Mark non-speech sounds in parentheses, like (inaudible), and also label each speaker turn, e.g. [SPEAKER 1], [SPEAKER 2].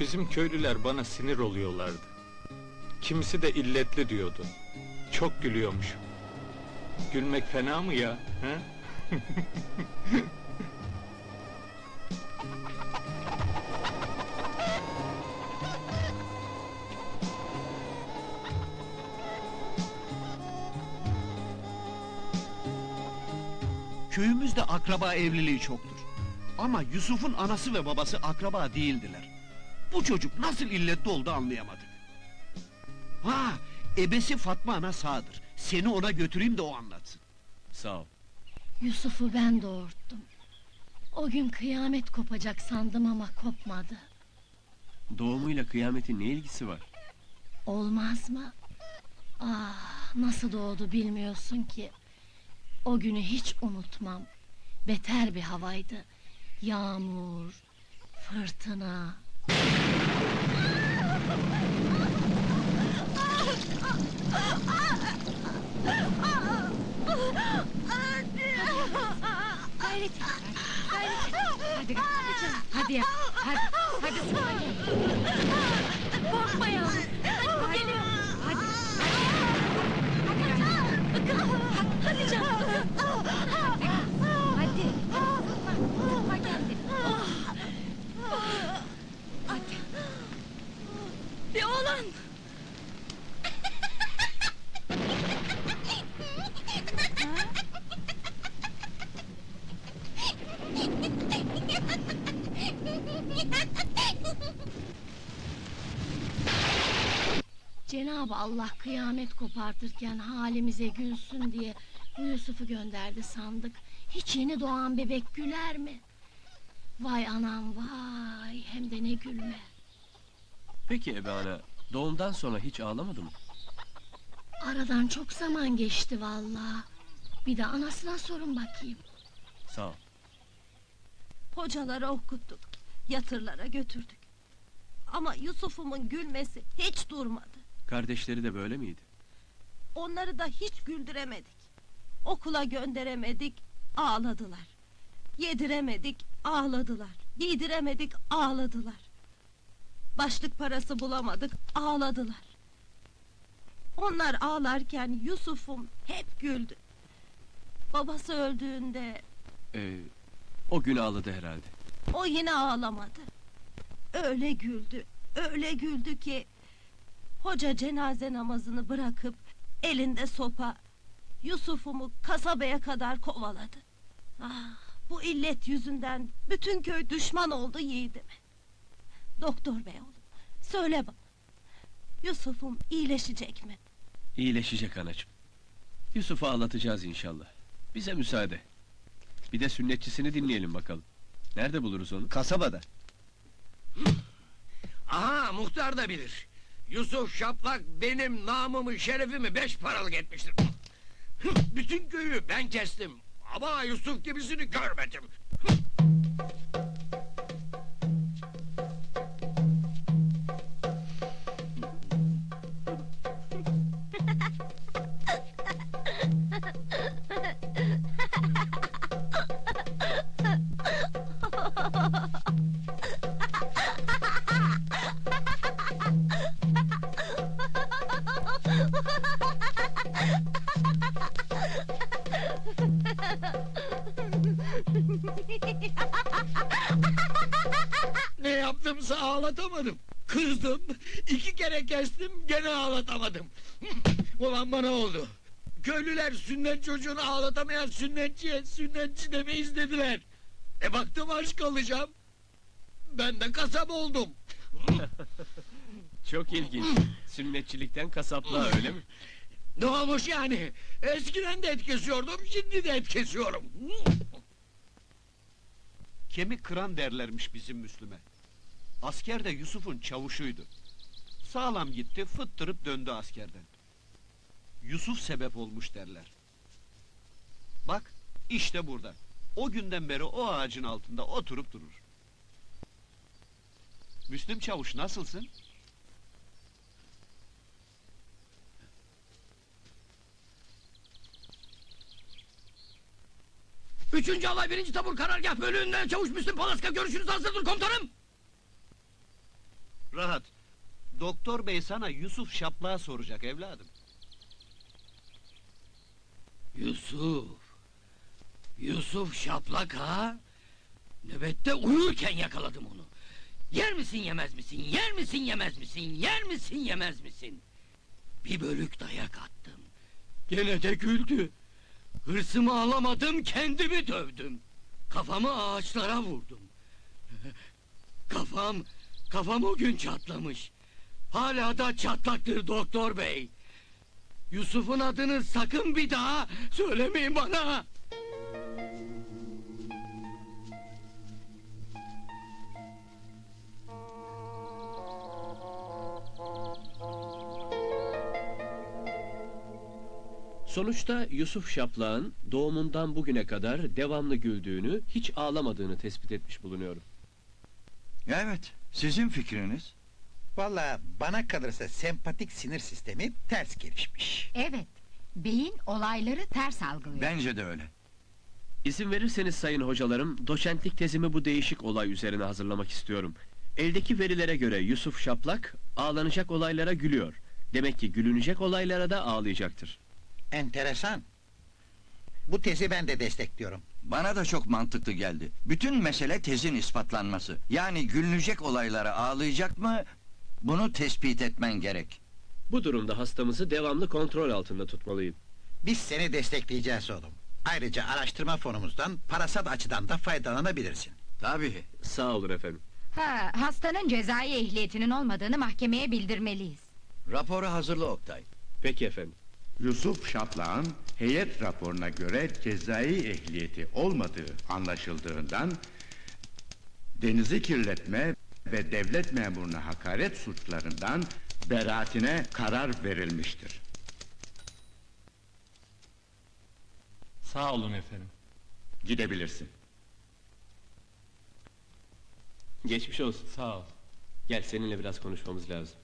[SPEAKER 1] Bizim köylüler bana sinir oluyorlardı. Kimisi de illetli diyordu. Çok gülüyormuşum. Gülmek fena mı ya? He?
[SPEAKER 2] Köyümüzde akraba evliliği çoktur. Ama Yusuf'un anası ve babası akraba değildiler. Bu çocuk nasıl illetli oldu anlayamadık. Ha, ebesi Fatma ana sağdır. Seni ona götüreyim de o anlatsın.
[SPEAKER 3] Sağ ol.
[SPEAKER 4] Yusuf'u ben doğurttum. O gün kıyamet kopacak sandım ama kopmadı.
[SPEAKER 3] Doğumuyla kıyametin ne ilgisi var?
[SPEAKER 4] Olmaz mı? Ah, nasıl doğdu bilmiyorsun ki. O günü hiç unutmam. Beter bir havaydı. Yağmur, fırtına.
[SPEAKER 5] Gayret et. Gayret et. Hadi hadi canım. Hadi yap. Hadi. Hadi sonra gel.
[SPEAKER 4] Korkma yavrum.
[SPEAKER 5] Hadi geliyor. Hadi.
[SPEAKER 4] Hadi canım.
[SPEAKER 5] Hadi. Tutma kendini. Hadi.
[SPEAKER 4] Bir oğlan. Cenab-ı Allah kıyamet kopartırken halimize gülsün diye Yusuf'u gönderdi sandık. Hiç yeni doğan bebek güler mi? Vay anam vay hem de ne gülme.
[SPEAKER 3] Peki Ebe Ana, doğumdan sonra hiç ağlamadı mı?
[SPEAKER 4] Aradan çok zaman geçti vallahi. Bir de anasına sorun bakayım.
[SPEAKER 3] Sağ ol.
[SPEAKER 6] Hocalara okuttuk, yatırlara götürdük. Ama Yusuf'umun gülmesi hiç durmadı.
[SPEAKER 3] Kardeşleri de böyle miydi?
[SPEAKER 6] Onları da hiç güldüremedik. Okula gönderemedik, ağladılar. Yediremedik, ağladılar. Giydiremedik, ağladılar. Başlık parası bulamadık, ağladılar. Onlar ağlarken Yusuf'um hep güldü. Babası öldüğünde
[SPEAKER 3] Ee, o gün ağladı herhalde.
[SPEAKER 6] O yine ağlamadı. Öyle güldü, öyle güldü ki... Hoca cenaze namazını bırakıp elinde sopa Yusuf'umu kasabaya kadar kovaladı. Ah, bu illet yüzünden bütün köy düşman oldu yiğidime. Doktor bey oğlum, söyle bana. Yusuf'um iyileşecek mi?
[SPEAKER 3] İyileşecek anacığım. Yusuf'u ağlatacağız inşallah. Bize müsaade. Bir de sünnetçisini dinleyelim bakalım. Nerede buluruz onu?
[SPEAKER 2] Kasabada.
[SPEAKER 7] Aha muhtar da bilir. Yusuf Şaplak benim namımı şerefimi beş paralık etmiştir. Bütün köyü ben kestim. Ama Yusuf gibisini görmedim. (laughs) Ne yaptımsa ağlatamadım. Kızdım, iki kere kestim, gene ağlatamadım. (laughs) Ulan bana oldu. Köylüler sünnet çocuğunu ağlatamayan sünnetçiye sünnetçi demeyiz dediler. E baktım aşk alacağım. Ben de kasap oldum. (laughs)
[SPEAKER 3] Çok ilginç. Sünnetçilikten kasaplığa öyle mi?
[SPEAKER 7] Ne olmuş yani? Eskiden de et kesiyordum, şimdi de et kesiyorum.
[SPEAKER 2] Kemik kıran derlermiş bizim Müslüme. Asker de Yusuf'un çavuşuydu. Sağlam gitti, fıttırıp döndü askerden. Yusuf sebep olmuş derler. Bak, işte burada. O günden beri o ağacın altında oturup durur. Müslüm çavuş nasılsın?
[SPEAKER 7] Üçüncü alay birinci tabur karargah bölüğünden çavuş Müslüm Palaska görüşünüz hazırdır komutanım.
[SPEAKER 2] Doktor bey sana Yusuf Şaplak'ı soracak evladım.
[SPEAKER 7] Yusuf. Yusuf şaplak ha? Nöbette uyurken yakaladım onu. Yer misin yemez misin? Yer misin yemez misin? Yer misin yemez misin? Bir bölük dayak attım. Gene de güldü. Hırsımı alamadım kendimi dövdüm. Kafamı ağaçlara vurdum. (laughs) Kafam, kafam o gün çatlamış. Hala da çatlaktır doktor bey. Yusuf'un adını sakın bir daha söylemeyin bana.
[SPEAKER 3] Sonuçta Yusuf Şaplak'ın doğumundan bugüne kadar devamlı güldüğünü, hiç ağlamadığını tespit etmiş bulunuyorum.
[SPEAKER 8] Evet, sizin fikriniz?
[SPEAKER 9] Valla bana kalırsa sempatik sinir sistemi ters gelişmiş.
[SPEAKER 5] Evet. Beyin olayları ters algılıyor.
[SPEAKER 8] Bence de öyle.
[SPEAKER 3] İzin verirseniz sayın hocalarım, doçentlik tezimi bu değişik olay üzerine hazırlamak istiyorum. Eldeki verilere göre Yusuf Şaplak, ağlanacak olaylara gülüyor. Demek ki gülünecek olaylara da ağlayacaktır.
[SPEAKER 9] Enteresan. Bu tezi ben de destekliyorum.
[SPEAKER 8] Bana da çok mantıklı geldi. Bütün mesele tezin ispatlanması. Yani gülünecek olaylara ağlayacak mı? Bunu tespit etmen gerek.
[SPEAKER 3] Bu durumda hastamızı devamlı kontrol altında tutmalıyım.
[SPEAKER 9] Biz seni destekleyeceğiz oğlum. Ayrıca araştırma fonumuzdan parasal açıdan da faydalanabilirsin.
[SPEAKER 8] Tabii.
[SPEAKER 3] Sağ olun efendim.
[SPEAKER 5] Ha, hastanın cezai ehliyetinin olmadığını mahkemeye bildirmeliyiz.
[SPEAKER 8] Raporu hazırla Oktay.
[SPEAKER 3] Peki efendim.
[SPEAKER 10] Yusuf Şaplak'ın heyet raporuna göre cezai ehliyeti olmadığı anlaşıldığından denizi kirletme ve devlet memuruna hakaret suçlarından beraatine karar verilmiştir.
[SPEAKER 1] Sağ olun efendim.
[SPEAKER 10] Gidebilirsin.
[SPEAKER 3] Geçmiş olsun.
[SPEAKER 1] Sağ ol.
[SPEAKER 3] Gel seninle biraz konuşmamız lazım.